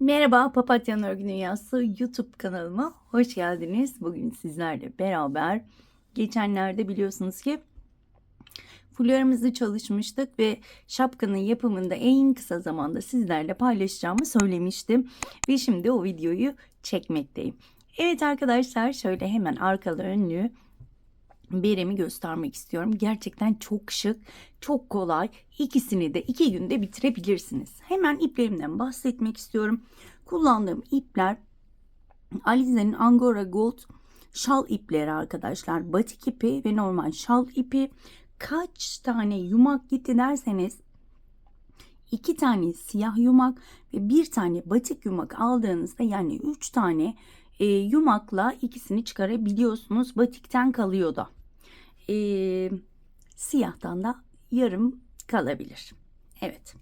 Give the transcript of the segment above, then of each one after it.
Merhaba Papatyanın Örgü Dünyası YouTube kanalıma hoş geldiniz. Bugün sizlerle beraber geçenlerde biliyorsunuz ki fularımızı çalışmıştık ve şapkanın yapımında en kısa zamanda sizlerle paylaşacağımı söylemiştim. Ve şimdi o videoyu çekmekteyim. Evet arkadaşlar şöyle hemen arkalı önlü beremi göstermek istiyorum. Gerçekten çok şık, çok kolay. İkisini de iki günde bitirebilirsiniz. Hemen iplerimden bahsetmek istiyorum. Kullandığım ipler Alize'nin Angora Gold şal ipleri arkadaşlar. Batik ipi ve normal şal ipi. Kaç tane yumak gitti derseniz iki tane siyah yumak ve bir tane batik yumak aldığınızda yani üç tane e, yumakla ikisini çıkarabiliyorsunuz. Batikten kalıyor da. E, siyahtan da yarım kalabilir. Evet.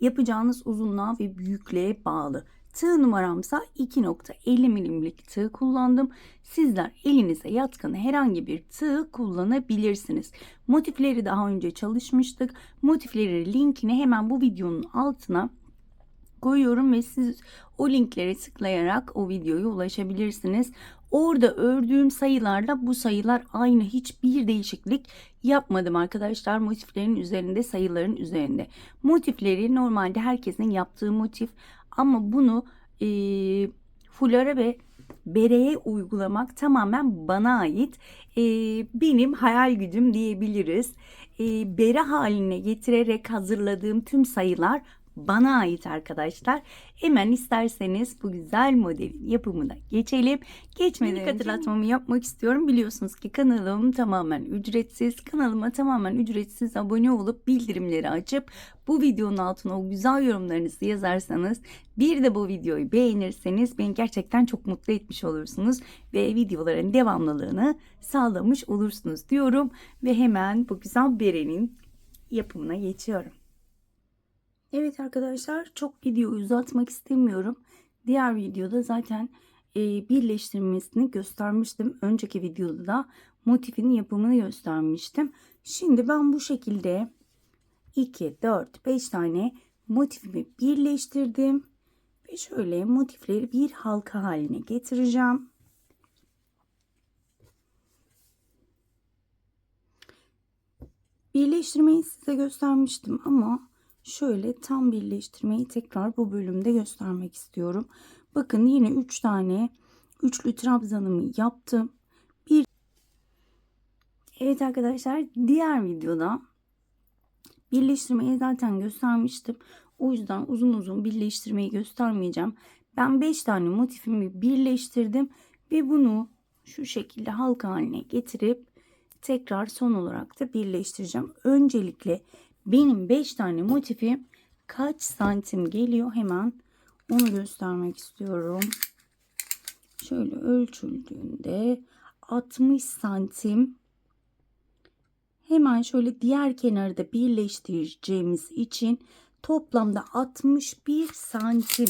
Yapacağınız uzunluğa ve büyüklüğe bağlı. Tığ numaramsa 2.50 milimlik tığ kullandım. Sizler elinize yatkın herhangi bir tığ kullanabilirsiniz. Motifleri daha önce çalışmıştık. Motifleri linkini hemen bu videonun altına koyuyorum ve siz o linklere tıklayarak o videoya ulaşabilirsiniz. Orada ördüğüm sayılarla bu sayılar aynı hiçbir değişiklik yapmadım arkadaşlar. Motiflerin üzerinde sayıların üzerinde. Motifleri normalde herkesin yaptığı motif ama bunu e, fulara ve bereye uygulamak tamamen bana ait. E, benim hayal gücüm diyebiliriz. E, bere haline getirerek hazırladığım tüm sayılar bana ait arkadaşlar. Hemen isterseniz bu güzel modelin yapımına geçelim. Geçmeden önce hatırlatmamı yapmak istiyorum. Biliyorsunuz ki kanalım tamamen ücretsiz. Kanalıma tamamen ücretsiz abone olup bildirimleri açıp bu videonun altına o güzel yorumlarınızı yazarsanız bir de bu videoyu beğenirseniz beni gerçekten çok mutlu etmiş olursunuz ve videoların devamlılığını sağlamış olursunuz diyorum ve hemen bu güzel berenin yapımına geçiyorum. Evet arkadaşlar çok video uzatmak istemiyorum. Diğer videoda zaten e, birleştirmesini göstermiştim. Önceki videoda da motifin yapımını göstermiştim. Şimdi ben bu şekilde 2, 4, 5 tane motifimi birleştirdim. Ve şöyle motifleri bir halka haline getireceğim. Birleştirmeyi size göstermiştim ama şöyle tam birleştirmeyi tekrar bu bölümde göstermek istiyorum. Bakın yine 3 tane üçlü trabzanımı yaptım. Bir Evet arkadaşlar diğer videoda birleştirmeyi zaten göstermiştim. O yüzden uzun uzun birleştirmeyi göstermeyeceğim. Ben 5 tane motifimi birleştirdim ve bunu şu şekilde halka haline getirip tekrar son olarak da birleştireceğim. Öncelikle benim 5 tane motifim kaç santim geliyor hemen onu göstermek istiyorum. Şöyle ölçüldüğünde 60 santim hemen şöyle diğer kenarda birleştireceğimiz için toplamda 61 santim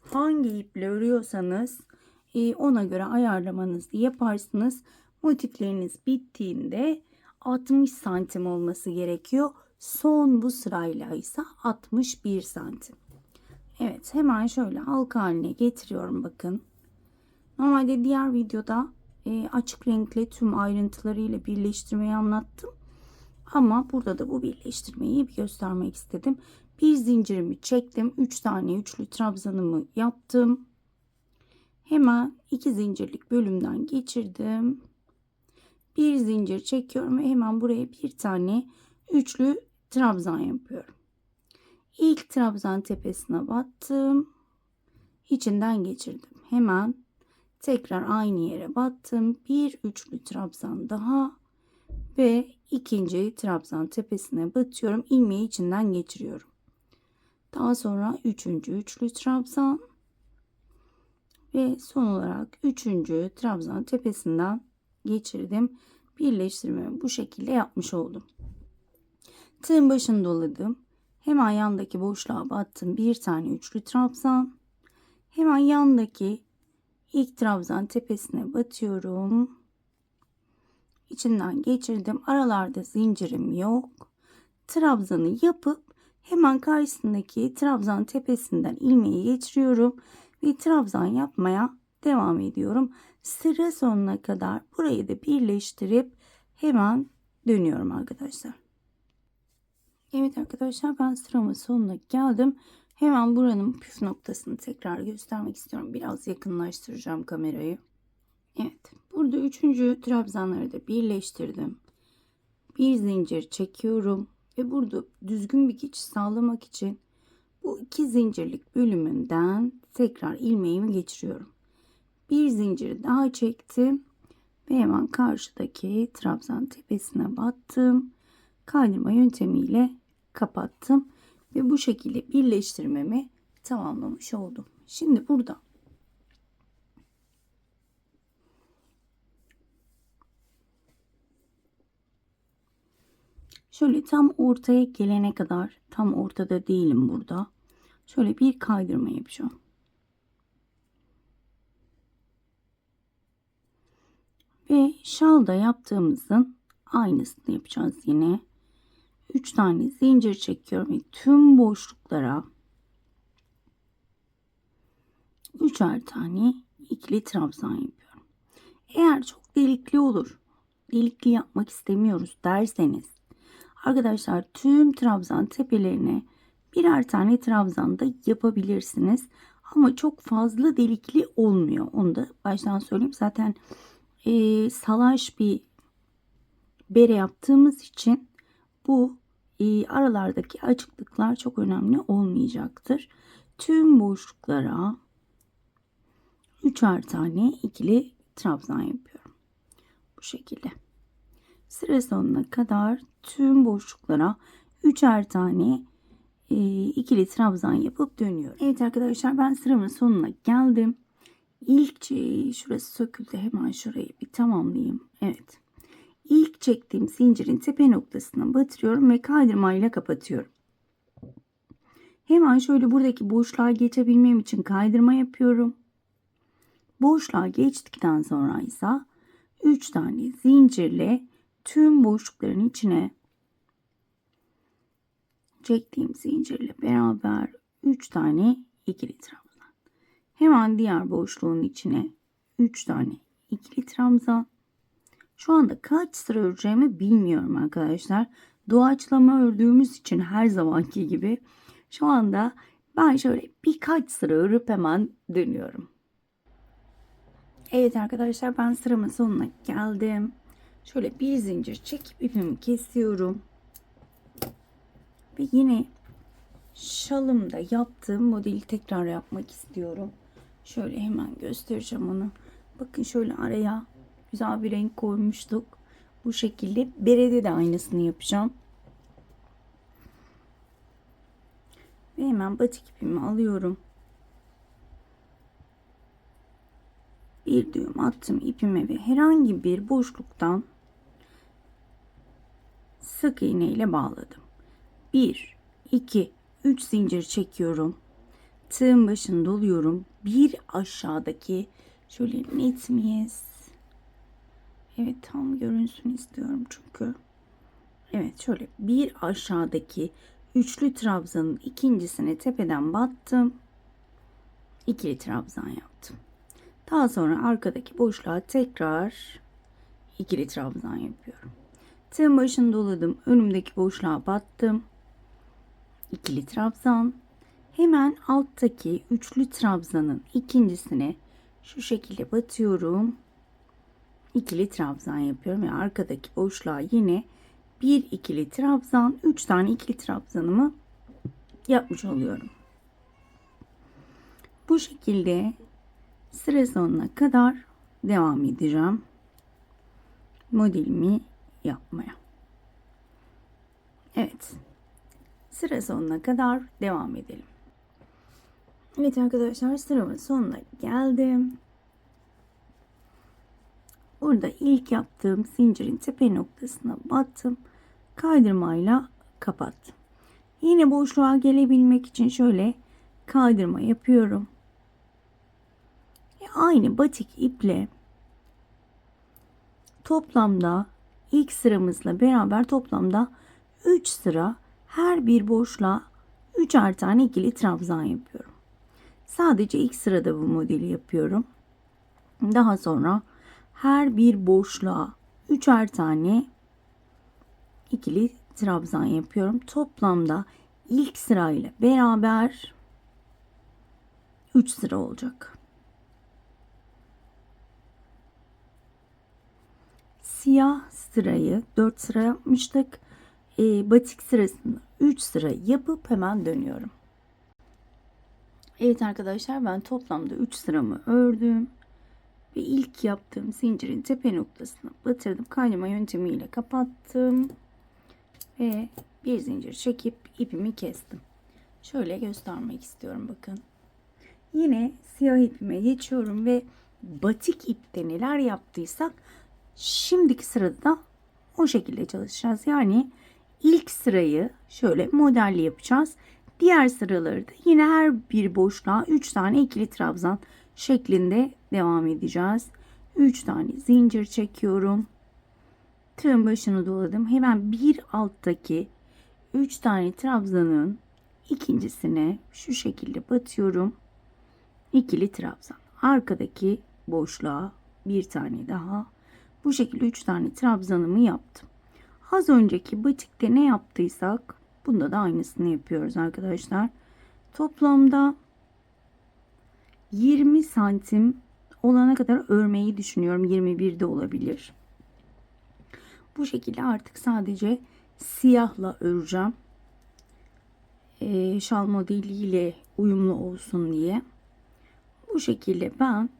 hangi iple örüyorsanız e, ona göre ayarlamanızı yaparsınız. Motifleriniz bittiğinde 60 santim olması gerekiyor. Son bu sırayla ise 61 santim. Evet hemen şöyle halka haline getiriyorum bakın. Normalde diğer videoda e, açık renkli tüm ayrıntılarıyla birleştirmeyi anlattım. Ama burada da bu birleştirmeyi bir göstermek istedim. Bir zincirimi çektim. 3 tane üçlü trabzanımı yaptım. Hemen iki zincirlik bölümden geçirdim. Bir zincir çekiyorum ve hemen buraya bir tane üçlü trabzan yapıyorum. İlk trabzan tepesine battım. İçinden geçirdim. Hemen tekrar aynı yere battım. Bir üçlü trabzan daha ve ikinci trabzan tepesine batıyorum. ilmeği içinden geçiriyorum. Daha sonra üçüncü üçlü trabzan ve son olarak üçüncü trabzan tepesinden geçirdim. Birleştirmemi bu şekilde yapmış oldum. Tığın başını doladım. Hemen yandaki boşluğa battım. Bir tane üçlü trabzan. Hemen yandaki ilk trabzan tepesine batıyorum. İçinden geçirdim. Aralarda zincirim yok. Trabzanı yapıp Hemen karşısındaki trabzan tepesinden ilmeği geçiriyorum ve trabzan yapmaya devam ediyorum. Sıra sonuna kadar burayı da birleştirip hemen dönüyorum arkadaşlar. Evet arkadaşlar ben sıramın sonuna geldim. Hemen buranın püf noktasını tekrar göstermek istiyorum. Biraz yakınlaştıracağım kamerayı. Evet burada üçüncü trabzanları da birleştirdim. Bir zincir çekiyorum ve burada düzgün bir geçiş sağlamak için bu iki zincirlik bölümünden tekrar ilmeğimi geçiriyorum. Bir zincir daha çektim ve hemen karşıdaki trabzan tepesine battım. Kaydırma yöntemiyle kapattım ve bu şekilde birleştirmemi tamamlamış oldum. Şimdi burada şöyle tam ortaya gelene kadar tam ortada değilim burada. Şöyle bir kaydırma yapacağım. Ve şalda yaptığımızın aynısını yapacağız yine. 3 tane zincir çekiyorum ve tüm boşluklara üçer tane ikili trabzan yapıyorum. Eğer çok delikli olur, delikli yapmak istemiyoruz derseniz arkadaşlar tüm trabzan tepelerine birer tane trabzan da yapabilirsiniz. Ama çok fazla delikli olmuyor. Onu da baştan söyleyeyim. Zaten e, salaş bir bere yaptığımız için bu aralardaki açıklıklar çok önemli olmayacaktır. Tüm boşluklara üçer tane ikili trabzan yapıyorum. Bu şekilde. Sıra sonuna kadar tüm boşluklara üçer tane e, ikili trabzan yapıp dönüyorum. Evet arkadaşlar ben sıramın sonuna geldim. İlk şurası söküldü. Hemen şurayı bir tamamlayayım. Evet. İlk çektiğim zincirin tepe noktasına batırıyorum ve kaydırmayla kapatıyorum. Hemen şöyle buradaki boşluğa geçebilmem için kaydırma yapıyorum. Boşluğa geçtikten sonra ise 3 tane zincirle tüm boşlukların içine çektiğim zincirle beraber 3 tane ikili trabzan. Hemen diğer boşluğun içine 3 tane ikili trabzan. Şu anda kaç sıra öreceğimi bilmiyorum arkadaşlar. Doğaçlama ördüğümüz için her zamanki gibi şu anda ben şöyle birkaç sıra örüp hemen dönüyorum. Evet arkadaşlar ben sıramın sonuna geldim. Şöyle bir zincir çekip ipimi kesiyorum. Ve yine şalımda yaptığım modeli tekrar yapmak istiyorum. Şöyle hemen göstereceğim onu. Bakın şöyle araya güzel bir renk koymuştuk. Bu şekilde berede de aynısını yapacağım. Ve hemen batik ipimi alıyorum. Bir düğüm attım ipime ve herhangi bir boşluktan sık iğne ile bağladım. 1 2 3 zincir çekiyorum. Tığın başını doluyorum. Bir aşağıdaki şöyle net miyiz? Evet tam görünsün istiyorum çünkü. Evet şöyle bir aşağıdaki üçlü trabzanın ikincisine tepeden battım. İkili trabzan yaptım. Daha sonra arkadaki boşluğa tekrar ikili trabzan yapıyorum. Tığın başını doladım. Önümdeki boşluğa battım. İkili trabzan. Hemen alttaki üçlü trabzanın ikincisine şu şekilde batıyorum. İkili trabzan yapıyorum ve arkadaki boşluğa yine bir ikili trabzan, üç tane ikili trabzanımı yapmış oluyorum. Bu şekilde sıra sonuna kadar devam edeceğim. Modelimi yapmaya. Evet. Sıra sonuna kadar devam edelim. Evet arkadaşlar sıramın sonuna geldim. Burada ilk yaptığım zincirin tepe noktasına battım. Kaydırmayla kapattım. Yine boşluğa gelebilmek için şöyle kaydırma yapıyorum. Aynı batik iple toplamda ilk sıramızla beraber toplamda 3 sıra her bir boşluğa üçer tane ikili trabzan yapıyorum. Sadece ilk sırada bu modeli yapıyorum. Daha sonra her bir boşluğa üçer tane ikili trabzan yapıyorum. Toplamda ilk sırayla beraber 3 sıra olacak. Siyah sırayı 4 sıra yapmıştık. E, batik sırasını 3 sıra yapıp hemen dönüyorum. Evet arkadaşlar ben toplamda 3 sıramı ördüm. Ve ilk yaptığım zincirin tepe noktasına batırdım. Kaynama yöntemiyle kapattım. Ve bir zincir çekip ipimi kestim. Şöyle göstermek istiyorum bakın. Yine siyah ipime geçiyorum ve batik ipte neler yaptıysak şimdiki sırada da o şekilde çalışacağız. Yani ilk sırayı şöyle modelli yapacağız. Diğer sıraları da yine her bir boşluğa 3 tane ikili trabzan şeklinde devam edeceğiz. 3 tane zincir çekiyorum. Tığın başını doladım. Hemen bir alttaki 3 tane trabzanın ikincisine şu şekilde batıyorum. İkili trabzan. Arkadaki boşluğa bir tane daha. Bu şekilde 3 tane trabzanımı yaptım. Az önceki batikte ne yaptıysak bunda da aynısını yapıyoruz arkadaşlar. Toplamda 20 santim olana kadar örmeyi düşünüyorum. 21 de olabilir. Bu şekilde artık sadece siyahla öreceğim. Ee, şal modeliyle uyumlu olsun diye. Bu şekilde ben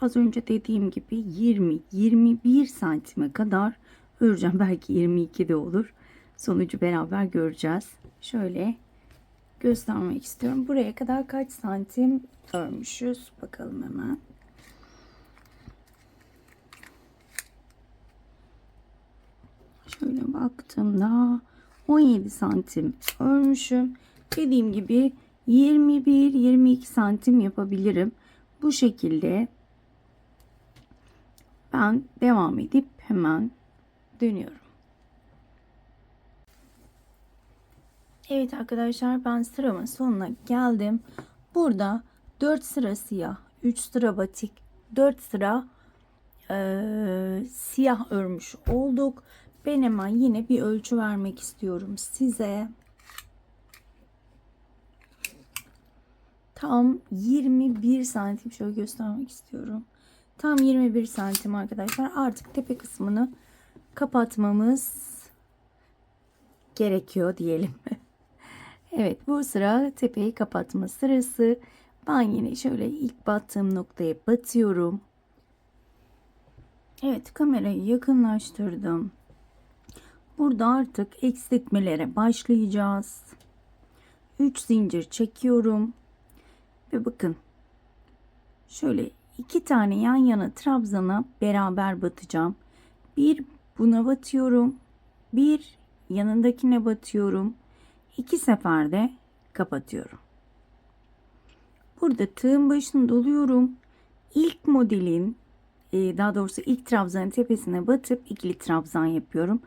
az önce dediğim gibi 20-21 santime kadar öreceğim. Belki 22 de olur. Sonucu beraber göreceğiz. Şöyle göstermek istiyorum. Buraya kadar kaç santim örmüşüz? Bakalım hemen. Şöyle baktığımda 17 santim örmüşüm. Dediğim gibi 21-22 santim yapabilirim. Bu şekilde ben devam edip hemen dönüyorum. Evet arkadaşlar ben sıramın sonuna geldim. Burada 4 sıra siyah, 3 sıra batik, 4 sıra e, siyah örmüş olduk. Ben hemen yine bir ölçü vermek istiyorum size. Tam 21 santim şöyle göstermek istiyorum. Tam 21 santim arkadaşlar. Artık tepe kısmını kapatmamız gerekiyor diyelim. evet bu sıra tepeyi kapatma sırası. Ben yine şöyle ilk battığım noktaya batıyorum. Evet kamerayı yakınlaştırdım. Burada artık eksiltmelere başlayacağız. 3 zincir çekiyorum. Ve bakın şöyle iki tane yan yana trabzana beraber batacağım. Bir buna batıyorum. Bir yanındakine batıyorum. İki seferde kapatıyorum. Burada tığın başını doluyorum. İlk modelin e, daha doğrusu ilk trabzanın tepesine batıp ikili trabzan yapıyorum.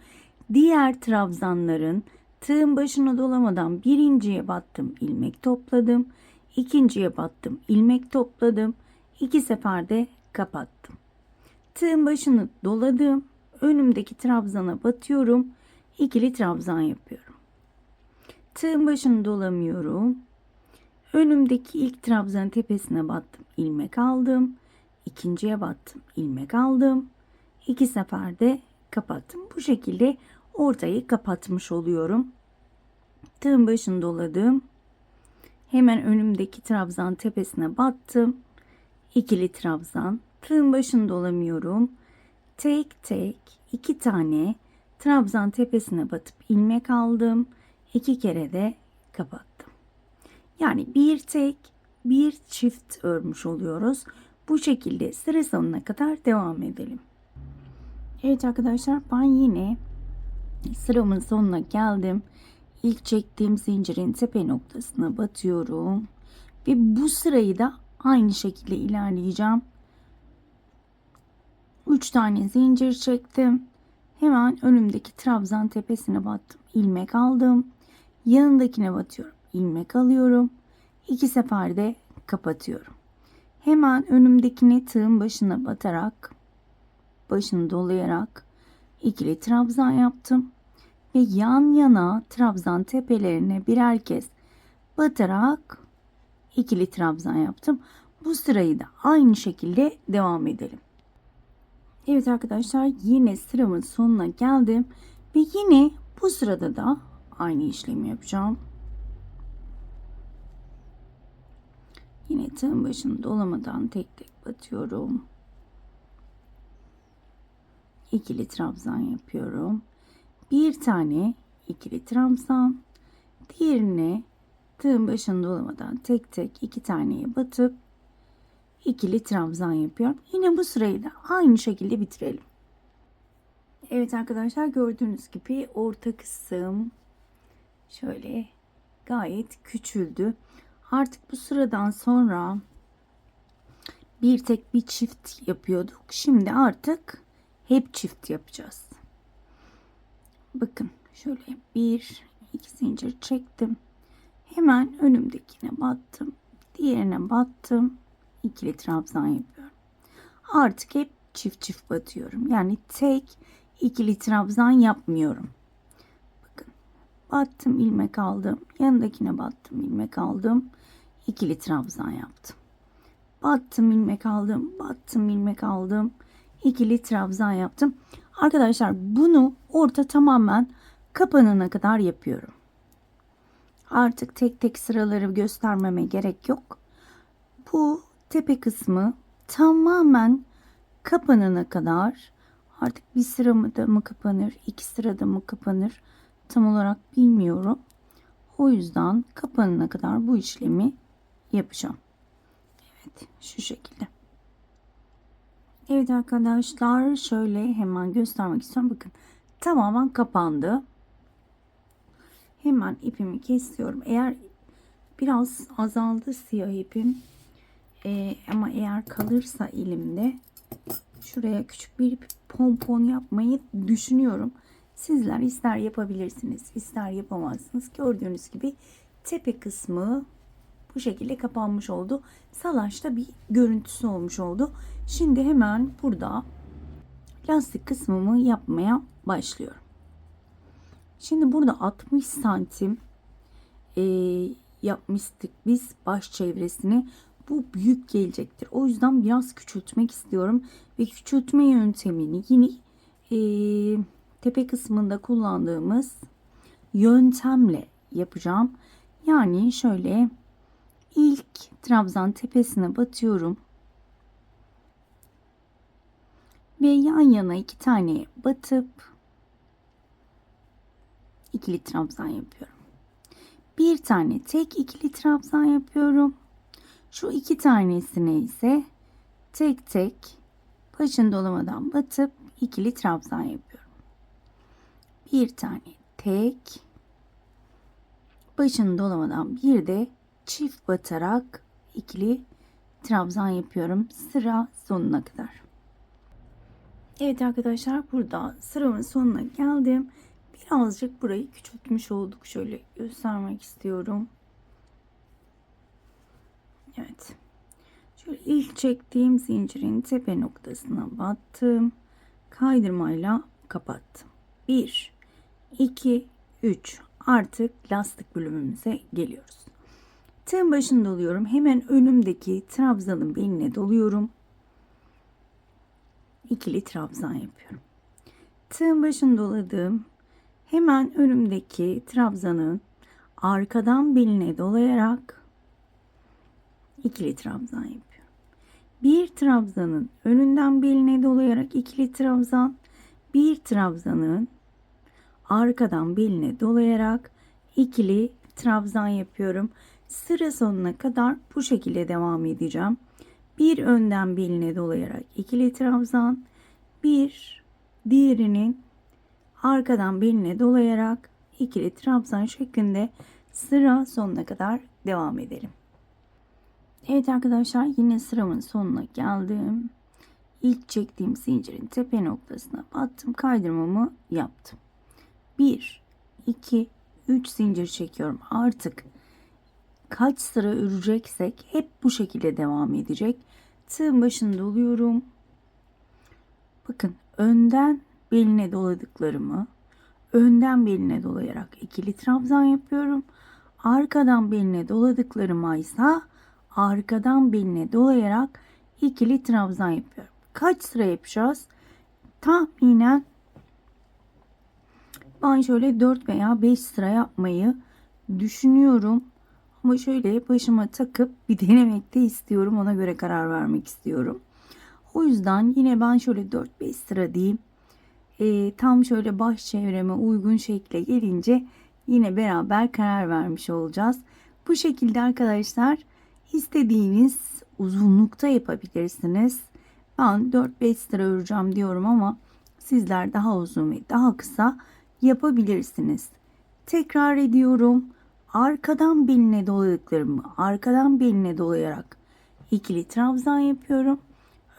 Diğer trabzanların tığın başına dolamadan birinciye battım ilmek topladım. ikinciye battım ilmek topladım. iki seferde kapattım. Tığın başını doladım. Önümdeki trabzana batıyorum. ikili trabzan yapıyorum. Tığın başını dolamıyorum. Önümdeki ilk trabzanın tepesine battım. ilmek aldım. ikinciye battım. ilmek aldım. İki seferde kapattım. Bu şekilde ortayı kapatmış oluyorum. Tığın başını doladım. Hemen önümdeki trabzan tepesine battım. İkili trabzan. Tığın başını dolamıyorum. Tek tek iki tane trabzan tepesine batıp ilmek aldım. İki kere de kapattım. Yani bir tek bir çift örmüş oluyoruz. Bu şekilde sıra sonuna kadar devam edelim. Evet arkadaşlar ben yine sıramın sonuna geldim. İlk çektiğim zincirin tepe noktasına batıyorum. Ve bu sırayı da aynı şekilde ilerleyeceğim. 3 tane zincir çektim. Hemen önümdeki trabzan tepesine battım. ilmek aldım. Yanındakine batıyorum. ilmek alıyorum. İki seferde kapatıyorum. Hemen önümdekini tığın başına batarak başını dolayarak ikili trabzan yaptım ve yan yana trabzan tepelerine birer kez batarak ikili trabzan yaptım. Bu sırayı da aynı şekilde devam edelim. Evet arkadaşlar yine sıramın sonuna geldim ve yine bu sırada da aynı işlemi yapacağım. Yine tığın başını dolamadan tek tek batıyorum. İkili trabzan yapıyorum. Bir tane ikili trabzan, diğerine tığın başını dolamadan tek tek iki taneye batıp ikili trabzan yapıyorum. Yine bu sırayı da aynı şekilde bitirelim. Evet arkadaşlar gördüğünüz gibi orta kısım şöyle gayet küçüldü. Artık bu sıradan sonra bir tek bir çift yapıyorduk. Şimdi artık hep çift yapacağız. Bakın şöyle bir iki zincir çektim. Hemen önümdekine battım. Diğerine battım. ikili trabzan yapıyorum. Artık hep çift çift batıyorum. Yani tek ikili trabzan yapmıyorum. Battım ilmek aldım. Yanındakine battım ilmek aldım. ikili trabzan yaptım. Battım ilmek aldım. Battım ilmek aldım. ikili trabzan yaptım. Arkadaşlar bunu orta tamamen kapanana kadar yapıyorum. Artık tek tek sıraları göstermeme gerek yok. Bu tepe kısmı tamamen kapanana kadar artık bir sıra da mı kapanır, iki sırada mı kapanır tam olarak bilmiyorum. O yüzden kapanana kadar bu işlemi yapacağım. Evet şu şekilde. Evet arkadaşlar şöyle hemen göstermek istiyorum. Bakın tamamen kapandı. Hemen ipimi kesiyorum. Eğer biraz azaldı siyah ipim ee, ama eğer kalırsa elimde şuraya küçük bir pompon yapmayı düşünüyorum. Sizler ister yapabilirsiniz ister yapamazsınız. Gördüğünüz gibi tepe kısmı bu şekilde kapanmış oldu. Salaşta bir görüntüsü olmuş oldu. Şimdi hemen burada lastik kısmımı yapmaya başlıyorum. Şimdi burada 60 santim e, yapmıştık biz baş çevresini. Bu büyük gelecektir. O yüzden biraz küçültmek istiyorum. Ve küçültme yöntemini yine e, tepe kısmında kullandığımız yöntemle yapacağım. Yani şöyle ilk trabzan tepesine batıyorum. Ve yan yana iki tane batıp ikili trabzan yapıyorum. Bir tane tek ikili trabzan yapıyorum. Şu iki tanesine ise tek tek başın dolamadan batıp ikili trabzan yapıyorum. Bir tane tek başını dolamadan bir de çift batarak ikili trabzan yapıyorum sıra sonuna kadar. Evet arkadaşlar burada sıramın sonuna geldim. Birazcık burayı küçültmüş olduk. Şöyle göstermek istiyorum. Evet. Şöyle ilk çektiğim zincirin tepe noktasına battım. Kaydırmayla kapattım. 1, 2, 3. Artık lastik bölümümüze geliyoruz. Tığın başını doluyorum. Hemen önümdeki trabzanın beline doluyorum. İkili trabzan yapıyorum. Tığın başını doladığım hemen önümdeki trabzanın arkadan beline dolayarak ikili trabzan yapıyorum. Bir trabzanın önünden beline dolayarak ikili trabzan, bir trabzanın arkadan beline dolayarak ikili trabzan yapıyorum. Sıra sonuna kadar bu şekilde devam edeceğim. Bir önden beline dolayarak ikili trabzan, bir diğerinin arkadan beline dolayarak ikili trabzan şeklinde sıra sonuna kadar devam edelim. Evet arkadaşlar yine sıramın sonuna geldim. İlk çektiğim zincirin tepe noktasına battım. Kaydırmamı yaptım. 1, 2, 3 zincir çekiyorum. Artık kaç sıra öreceksek hep bu şekilde devam edecek. Tığın başında oluyorum. Bakın önden beline doladıklarımı önden beline dolayarak ikili trabzan yapıyorum. Arkadan beline doladıklarıma ise arkadan beline dolayarak ikili trabzan yapıyorum. Kaç sıra yapacağız? Tahminen ben şöyle 4 veya 5 sıra yapmayı düşünüyorum. Ama şöyle başıma takıp bir denemek de istiyorum. Ona göre karar vermek istiyorum. O yüzden yine ben şöyle 4-5 sıra diyeyim. Ee, tam şöyle baş çevreme uygun şekle gelince yine beraber karar vermiş olacağız. Bu şekilde arkadaşlar istediğiniz uzunlukta yapabilirsiniz. Ben 4-5 sıra öreceğim diyorum ama sizler daha uzun ve daha kısa yapabilirsiniz. Tekrar ediyorum. Arkadan beline doladıklarımı arkadan beline dolayarak ikili trabzan yapıyorum.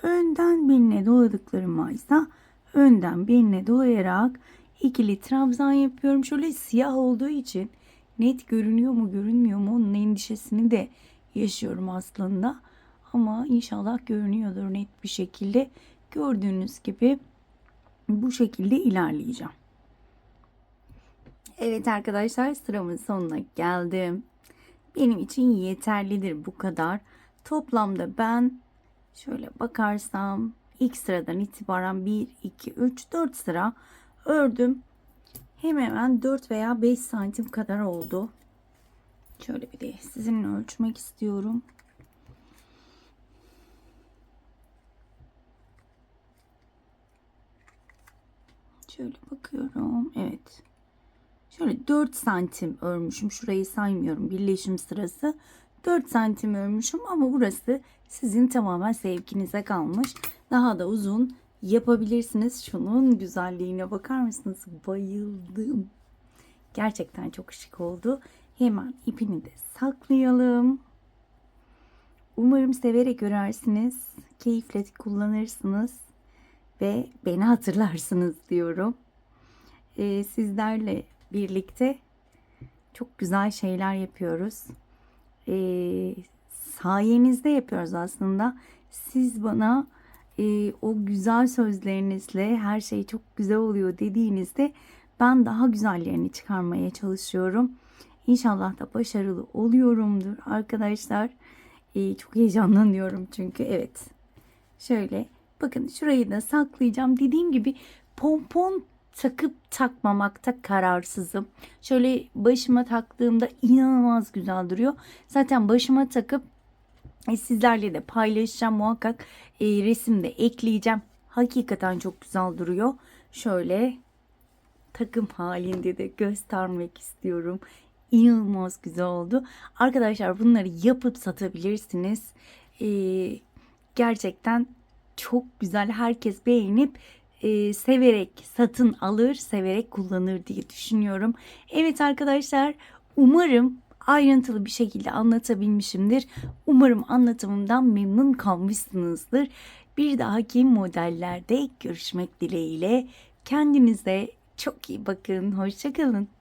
Önden beline doladıklarımı ise önden beline dolayarak ikili trabzan yapıyorum. Şöyle siyah olduğu için net görünüyor mu görünmüyor mu onun endişesini de yaşıyorum aslında. Ama inşallah görünüyordur net bir şekilde. Gördüğünüz gibi bu şekilde ilerleyeceğim. Evet arkadaşlar sıramın sonuna geldim. Benim için yeterlidir bu kadar. Toplamda ben şöyle bakarsam ilk sıradan itibaren 1, 2, 3, 4 sıra ördüm. Hemen hemen 4 veya 5 santim kadar oldu. Şöyle bir de sizinle ölçmek istiyorum. Şöyle bakıyorum. Evet. Şöyle 4 santim örmüşüm. Şurayı saymıyorum. Birleşim sırası. 4 santim örmüşüm ama burası sizin tamamen sevkinize kalmış. Daha da uzun yapabilirsiniz. Şunun güzelliğine bakar mısınız? Bayıldım. Gerçekten çok şık oldu. Hemen ipini de saklayalım. Umarım severek örersiniz. Keyifle kullanırsınız. Ve beni hatırlarsınız diyorum. Ee, sizlerle birlikte çok güzel şeyler yapıyoruz. Ee, sayenizde yapıyoruz aslında. Siz bana e, o güzel sözlerinizle her şey çok güzel oluyor dediğinizde ben daha güzellerini çıkarmaya çalışıyorum. İnşallah da başarılı oluyorumdur arkadaşlar. Ee, çok heyecanlanıyorum çünkü evet. Şöyle bakın şurayı da saklayacağım. Dediğim gibi pompon takıp takmamakta kararsızım. Şöyle başıma taktığımda inanılmaz güzel duruyor. Zaten başıma takıp e, sizlerle de paylaşacağım muhakkak e, resimde ekleyeceğim. Hakikaten çok güzel duruyor. Şöyle takım halinde de göstermek istiyorum. İnanılmaz güzel oldu. Arkadaşlar bunları yapıp satabilirsiniz. Ee, gerçekten çok güzel. Herkes beğenip e, severek satın alır, severek kullanır diye düşünüyorum. Evet arkadaşlar umarım ayrıntılı bir şekilde anlatabilmişimdir. Umarım anlatımımdan memnun kalmışsınızdır. Bir dahaki modellerde görüşmek dileğiyle. Kendinize çok iyi bakın. Hoşçakalın.